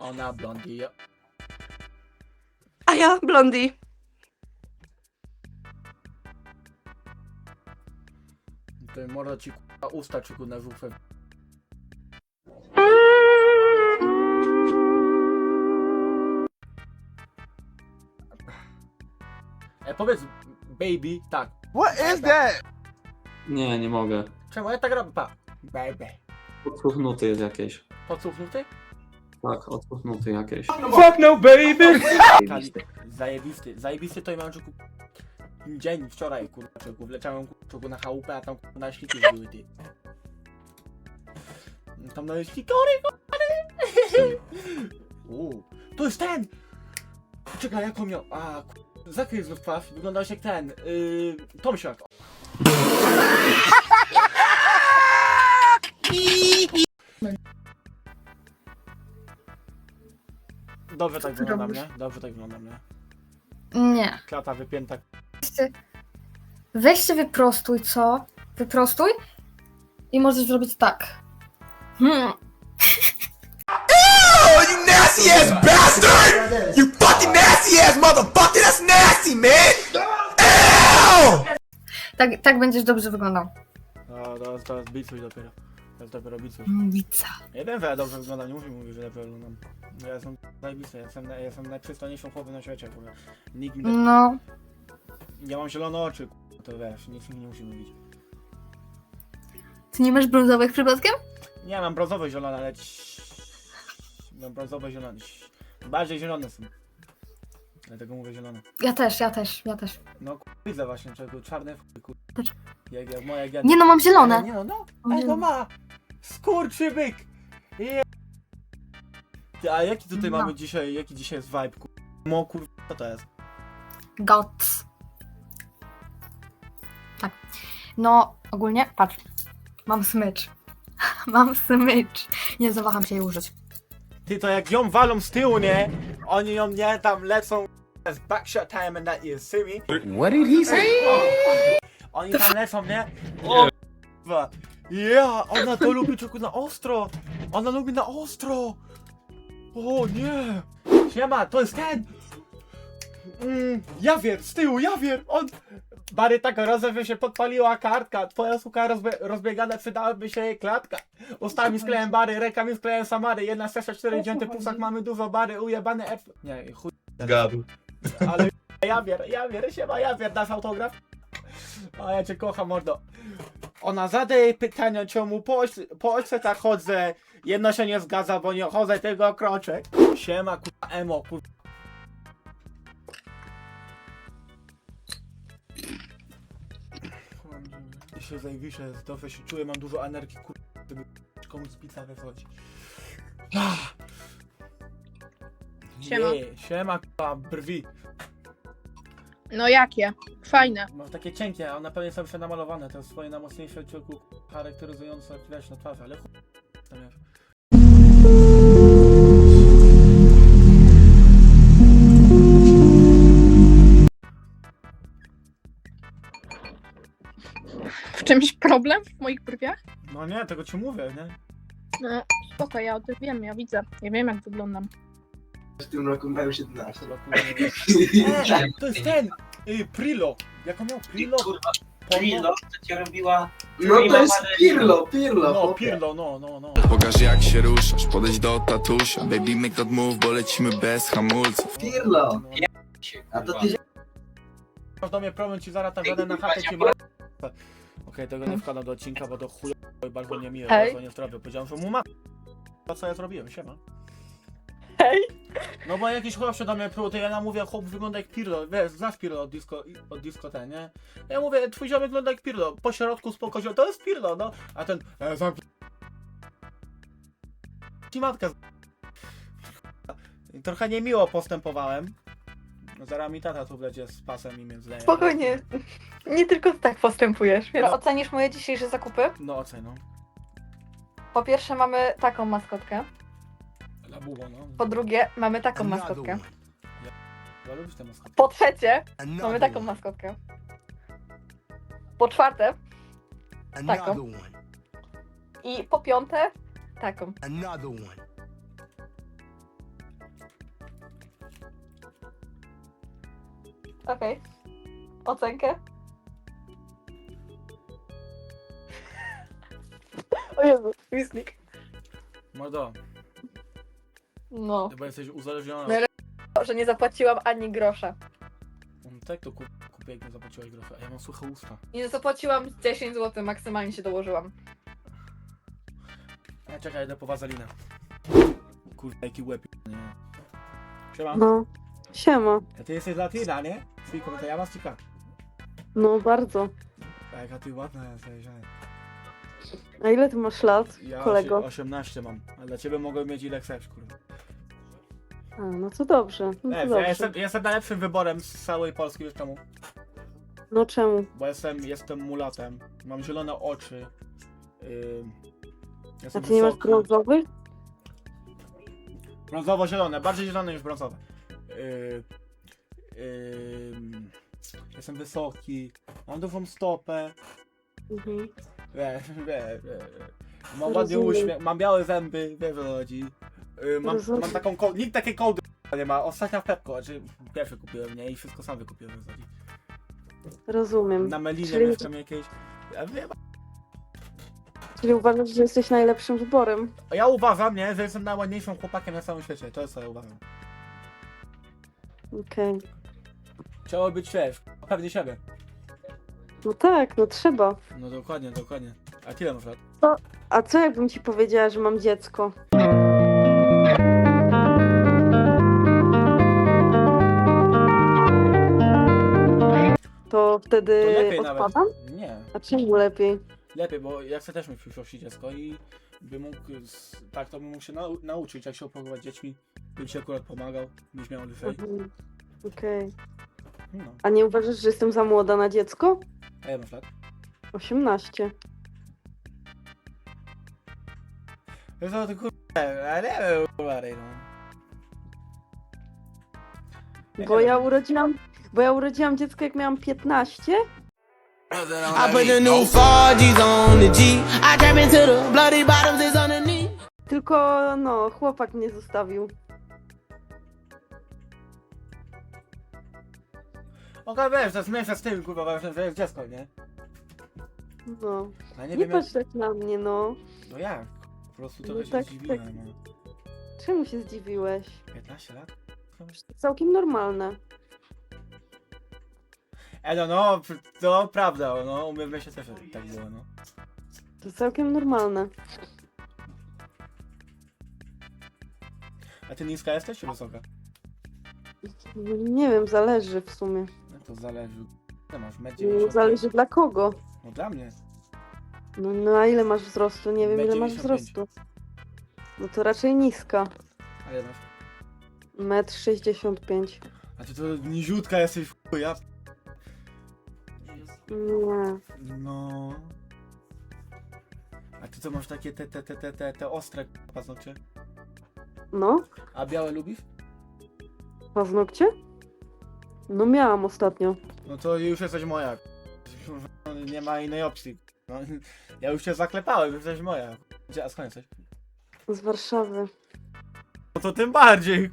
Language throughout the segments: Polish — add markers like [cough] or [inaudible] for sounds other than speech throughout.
Ona blondi. A ja blondi. To mordo ci k***a usta czy na żufę. E, powiedz baby, tak. What is that? Nie, nie mogę. Czemu ja tak robię? Pa. Baby. Odpuchnuty jest jakieś. Podsłuchnuty? Tak, odpuchnuty jakieś. Fuck no baby! Zajebisty, zajebisty to i mam czuku. Dzień wczoraj, kurwa, czuku, wleciałem czuku na chałupę, a tam kurwa, na śliki były ty. Tam na ślikory, kurwa. Uuu, to jest ten! Czekaj, jak on miał? A, kurwa, zakryj znów twarz, wyglądałeś jak ten, yy, Tomsiak. Dobrze tak wygląda mnie, dobrze tak wygląda mnie. Nie. Klata wypięta. Weź się wyprostuj, co? Wyprostuj i możesz zrobić tak. Hmm. Oh, you nasty ass bastard! You fucking nasty ass motherfucker! That's nasty, man! Ow! Tak, tak będziesz dobrze wyglądał. No, to jest, to jest bicuś dopiero. To jest dopiero bicuś. Mówica. Że ja dobrze wyglądam, nie muszę mówić, że dobrze wyglądam. Ja jestem zajebisty, ja jestem, ja jestem najprzystojniejszą chłopem na świecie, kurwa. Nikt mi. No. Ja mam zielone oczy, kurwa, to wiesz, nic mi nie musi mówić. Ty nie masz brązowych przypadkiem? Nie, mam brązowe zielone, ale... Mam brązowe zielone. Bardziej zielone są. Dlatego mówię zielone. Ja też, ja też, ja też. No, kurwa, widzę właśnie, czego czarne w chuj, kurwa. Też. Jak, jak moje geny. Nie no, mam zielone. Nie no, no. Ej, no ma! Skurczybyk! Je... Ty, A jaki tutaj No. mamy dzisiaj, jaki dzisiaj jest vibe, kur... Mo, kur... co to jest? Gots. Tak. No, ogólnie, patrz. Mam smycz. [laughs] Mam smycz. Nie zawaham się jej użyć. Ty, to jak ją walą z tyłu, nie? Oni ją, nie, tam lecą z backshot time and that is, see me? What did he say? Oni tam lecą, nie? O. Ja, ona to lubi czuku na ostro! Ona lubi na ostro! O nie! Siema, to jest ten! Mm, jawier, z tyłu, jawier! On... Bary tak rozewie się podpaliła kartka, twoja suka rozbie rozbiegana, przydałaby się jej klatka. Ustami sklejem bary, rękami sklejem samary, jedna sesja, cztery dzięty pusach, mamy dużo bary, ujebane F... Nie, chuj, Zgadł. Ale jawier, jawier, siema, jawier, dasz autograf? A ja cię kocham, mordo. Ona zadaje pytania, czemu po, po oświetach chodzę. Jedno się nie zgadza, bo nie chodzę tego kroczek. Siema, kurwa, emo, kurwa. Się zajebiszę, dobrze się czuję, mam dużo energii, kurwa, gdyby komuś z pizza wychodzi. Ah. Siema. Nie, siema, kurwa, brwi. No jakie? Fajne. Mam takie cienkie, a one pewnie są jeszcze namalowane, to swoje najmocniejsze ciuku charakteryzujące wiesz na twarzy, ale chuj. W czymś problem w moich brwiach? No nie, tego ci mówię, nie? No spoko, ja o tym wiem, ja widzę. Ja wiem jak wyglądam. W tym roku mają 17. Chyba kurwa nie wiem. E, to jest ten! Y, Prilo! Jak on miał Prilo? Kurwa, Pomno? Pirlo, to cię robiła... No to jest Pirlo, Pirlo. No, chłopie. Pirlo, no, no, no. Pokaż jak się ruszasz, podejdź do tatusia Baby make that move, bo lecimy bez hamulców Pirlo. No, A to ty Masz do mnie problem, ci zaraz tam żadę na chatę ci ma... Okej, tego nie wkładam do odcinka, bo to chuj bardzo niemiłe, Hej. bardzo nie zdrowie. Powiedziałem, że mu ma... To co ja zrobiłem, siema. Hej. No bo jakiś chłop się do mnie prół, to ja mówię, chłop wygląda jak Pirlo, wiesz, znasz Pirlo od disco, od disco ten, nie? Ja mówię, twój ziomek wygląda jak Pirlo, po środku spoko, to jest Pirlo, no. A ten, e, zam... Ci matka z... Trochę niemiło postępowałem. No zaraz mi tata tu będzie z pasem i mnie zleje. Spokojnie. Nie tylko tak postępujesz. Więc ocenisz moje dzisiejsze zakupy? No oceń, no. Po pierwsze mamy taką maskotkę. No. Po drugie, mamy taką maskotkę. Tę maskotkę. Po trzecie, mamy taką maskotkę. Po czwarte, Taką. I po piąte, taką. Another one. Okej. Ocenkę. [laughs] O Jezu, Wisnik. Mordo, no. chyba jesteś uzależniona. No, Że nie zapłaciłam ani grosza. No tak to kup, kupię, jak nie zapłaciłaś grosza. A ja mam suche usta. Nie zapłaciłam 10 zł, maksymalnie się dołożyłam. Ja czekaj, idę po wazelinę. Kurde, jaki łeb, nie. Siema. No, siema. A ty jesteś latina, nie? Twój komentarz, ja mam stika. No bardzo. A jaka ty ładna jesteś, że... A ile ty masz lat, Ja kolego? osie- 18 mam, a dla ciebie mogę mieć ile chcesz, kurwa. A, no to dobrze. No to Nie, ja dobrze. jestem, jestem najlepszym wyborem z całej Polski, wiesz czemu? No czemu? Bo jestem, jestem mulatem, mam zielone oczy. Yy, A jestem ty nie masz wysoki. brązowych? Brązowo-zielone, bardziej zielone niż brązowe. Yy, yy, jestem wysoki, mam dużą stopę. Mhm. Wiesz, wiesz, wiesz. Mam ładny Rozumiem. uśmiech, mam białe zęby, wiesz o co chodzi. Mam, mam taką kołd... Nikt takiej kołdy nie ma. Ostatnia w Pepko, znaczy pierwszy kupiłem, nie? I wszystko sam wykupiłem, co chodzi. Rozumiem. Na melinie Czyli- mieszkam jakieś... Ja wiem, Czyli uważasz, że jesteś najlepszym wyborem? a ja uważam, nie, że jestem najładniejszym chłopakiem na całym świecie. To jest co ja uważam. Okej. Trzeba być, wiesz, pewnie siebie. No tak, no trzeba. No dokładnie, dokładnie. A tyle masz lat? A co jakbym ci powiedziała, że mam dziecko? To wtedy To lepiej nawet. odpadam? Nie. A czemu lepiej? Lepiej, bo ja chcę też mieć w przyszłości dziecko i by mógł, z- tak to bym mógł się nau nauczyć, jak się opiekować dziećmi, bym ci akurat pomagał, byś miał lżej. Mhm. Okej. No, A nie uważasz, że jestem za młoda na dziecko? a ja masz lat? 18. Wiesz co, to kurde, ja nie wiem, kurwa, no. Bo ja urodziłam, bo ja urodziłam dziecko jak miałam 15, I put the new 4G's on the G. I trap into the bloody bottoms is underneath. tylko no, chłopak mnie zostawił. Okej, wiesz, to jest mniejsza z tym, kurwa, ważne, że jest dziecko, nie? No. A nie, Nie wiem, jak... patrz tak na mnie, no. no jak? Po prostu No trochę się tak, zdziwiłem, tak. no. Czemu się zdziwiłeś? 15 lat? To całkiem normalne. E, no, no, to prawda, no, u mnie w też tak było, no. To całkiem normalne. A ty niska jesteś, czy wysoka? No, Nie wiem, zależy w sumie. No to zależy. Ty masz, metr No, 90. Zależy dla kogo. No dla mnie. No, no a ile masz wzrostu? Nie wiem, ile masz 1,95. wzrostu. No to raczej niska. Ale masz. Metr 65. A ty to niziutka jesteś, w chuj, ja... Nie. No... A ty co masz takie te, te, te, te, te, te ostre paznokcie? No, A białe lubisz? paznokcie? No miałam ostatnio. No to już jesteś moja. Nie ma innej opcji. No, ja już cię zaklepałem, jesteś moja. Gdzie, a skąd jesteś? Z Warszawy. No to tym bardziej.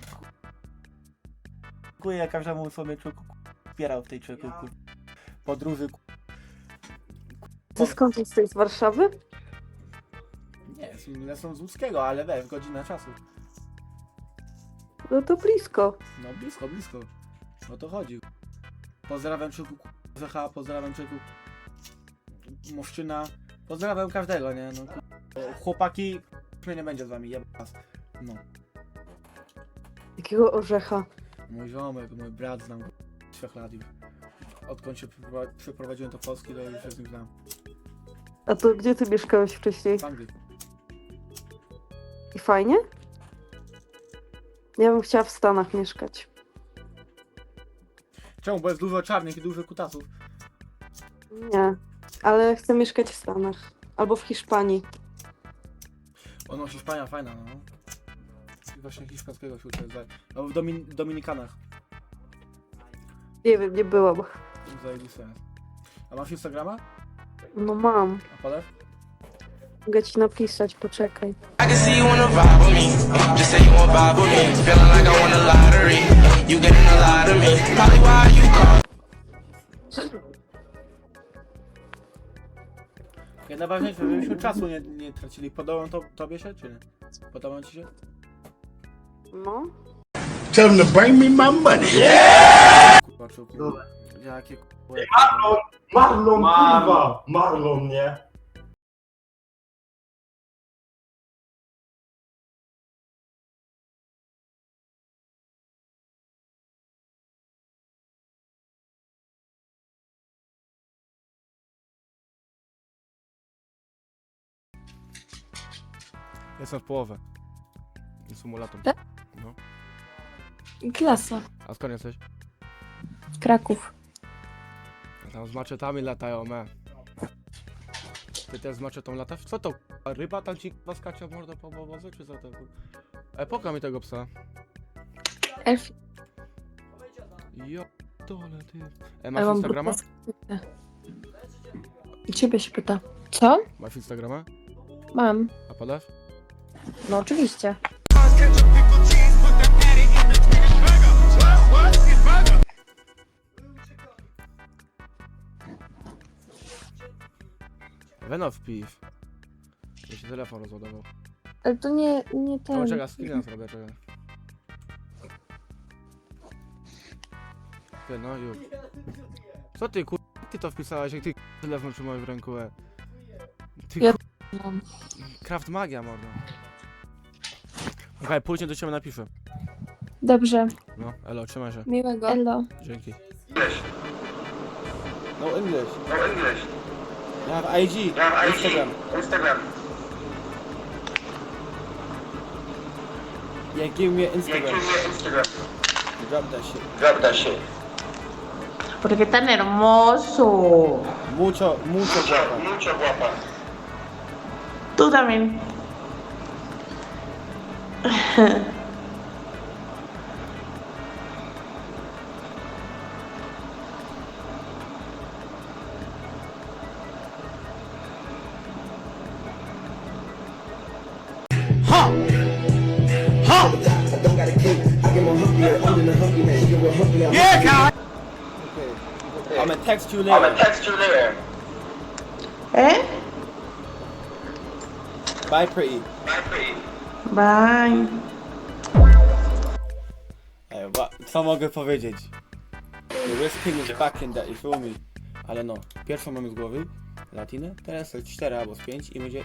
Dziękuję każdemu sobie człowieku wspierał w tej człowieku podróży. Ty skąd jesteś? Z Warszawy? Nie, jestem- jestem z Łódzkiego, ale wiesz, godzina czasu. No to blisko. No blisko, blisko. O to chodzi. Pozdrawiam człowieku ZH, pozdrawiam człowieku Moszczyna. Pozdrawiam każdego, nie? No, ku- chłopaki, mnie nie będzie z wami, jeb was. No. Jakiego orzecha? Mój ziomek, mój brat znam go od trzech lat już. Odkąd się przypro- przeprowadziłem do Polski, to już się z nim znam. A to gdzie ty mieszkałeś wcześniej? W Anglii. I fajnie? Ja bym chciała w Stanach mieszkać. Czemu? Bo jest dużo czarnych i dużo kutasów. Nie, ale chcę mieszkać w Stanach. Albo w Hiszpanii. Ono Hiszpania fajna, no. Właśnie hiszpańskiego się uczę. za- No w Domin Dominikanach. Nie wiem, nie byłam. Zajebiste jest. A masz Instagrama? No mam. A polew? Mogę ci napisać, poczekaj. I najważniejsze, żebyśmy czasu nie, nie tracili. Podoba to, tobie się, czy nie? Podoba ci się? No. Tell them to bring me my money. Kurwa, Jakie kurwa. Marlon, Marlon, kurwa! Marlon, nie? Jestem w połowę. Symulator. Tak? No. Klasa. A skąd jesteś? Kraków. Tam z maczetami latają, me. Ty też z maczetą latasz? Co to? k***a? Ryba tam ci k***a skacze w mordę po obozu, czy co to? E, pokaż mi tego psa. Elf. Jo, dole ty. E, masz Instagrama? I ciebie się pyta. Co? Masz Instagrama? Mam. A podasz? No oczywiście. Wenow piw. Mi się telefon rozładował. Ale to nie, nie O, ten. czekaj, screena zrobię, czekaj. Ty, no już. Co ty kur... Ty to wpisałeś, jak ty k- telefon trzymałeś w ręku, e? Ty Ja- kur... mam. Kraft magia, mordo. Okej, później do ciebie napiszę. Dobrze. No, elo, trzymaj się. Miłego. Elo. Dzięki. No English. No English. IG, Instagram. Instagram. Yeah, give me Instagram. Yeah, give me Instagram. Drop that shit. Drop that shit. ¿Por qué tan hermoso? Mucho, mucho guapa. Mucho guapa. Tú también. [laughs] text you later. I'm gonna text you later. ¿Eh? Bye, pretty. Bye. pretty. Bye. Ej, wa- co mogę powiedzieć? The Risk King is back in that, you feel me? Ale no, pierwszą mamy z głowy, latinę, teraz jest 4 albo z 5 i będzie...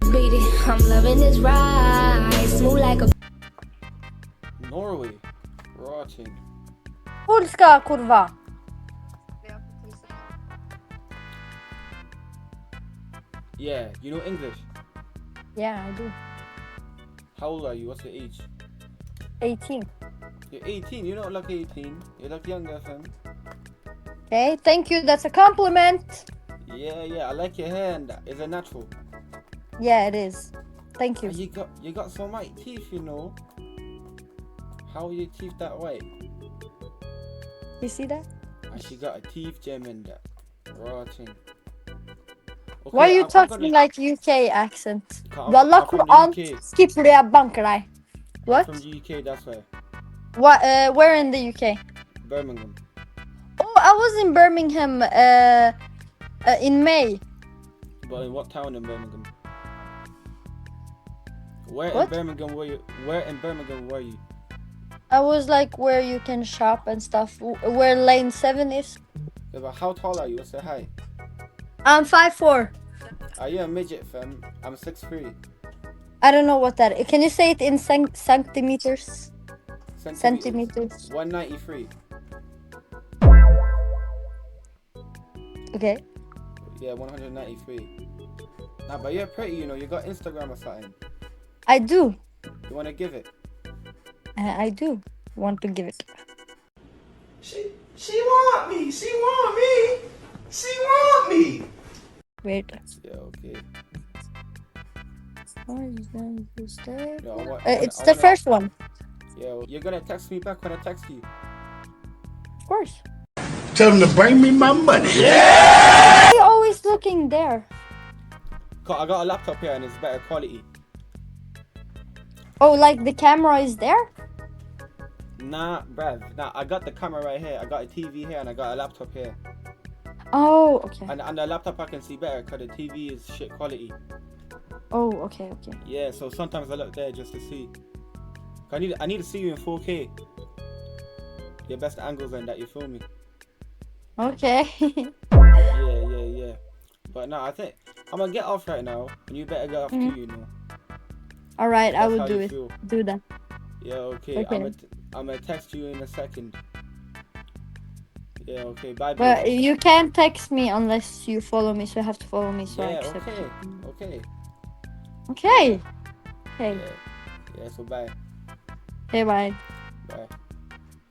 Baby, I'm loving this ride. Smooth like a Norway. Rotting. Polska, kurwa! Yeah, you know English? Yeah, I do. How old are you? What's your age? 18. You're 18, you don't look 18. You're look younger, fam. Okay, thank you, that's a compliment. Yeah, yeah, I like your hair and that. Is it natural? Yeah, it is. Thank you. And You got you got some white teeth, you know. How are your teeth that white? You see that? And she got a teeth gem in that. Rotting. Okay, Why are you I'm- I'm talking gonna- like UK accent? I'm- Valla I'm from Kur'an UK. skip buraya bankaray. What? From the UK, that's why. What? Uh, where in the UK? Birmingham. Oh, I was in Birmingham uh, uh, in May. But in what town in Birmingham? Where What? in Birmingham were you? Where in Birmingham were you? I was like where you can shop and stuff. Where lane seven is. Yeah, but how tall are you? Your height? I'm five four. Are you a midget, fam? I'm six three. I don't know what that. Is. Can you say it in cent- centimeters? Centimeters. One ninety three. Okay. Yeah, one hundred ninety three. Nah, but you're pretty, you know. You got Instagram or something. I do. You wanna give it? I I do want to give it. She, she want me. She want me. She want me. Wait. Yeah, okay. What is that? Is that- Yeah, I wa- Uh, I wanna- it's I the wanna- first one. Yeah, you're gonna text me back when I text you. Of course. Tell them to bring me my money. Why are you always looking there? 'Cause I got a laptop here and it's better quality. Oh, like the camera is there? Nah, bruv. Nah, I got the camera right here. I got a TV here and I got a laptop here. Oh, okay. And on the laptop I can see better because the TV is shit quality. Oh, okay, okay. Yeah, so sometimes I look there just to see. I need I need to see you in 4K. Your best angles and that, you feel me? Okay. [laughs] Yeah, yeah, yeah. But no, I think I'm gonna get off right now, and you better get off Mhm. too, you know. All right, I will do it. feel. Do that. Yeah, okay. Okay. I'm gonna text you in a second. Yeah, okay. Bye. But babe. you can't text me unless you follow me, so you have to follow me so I yeah, accept okay, you. okay. Okay. Okay. Yeah, yeah. So bye, Okay, bye. bye.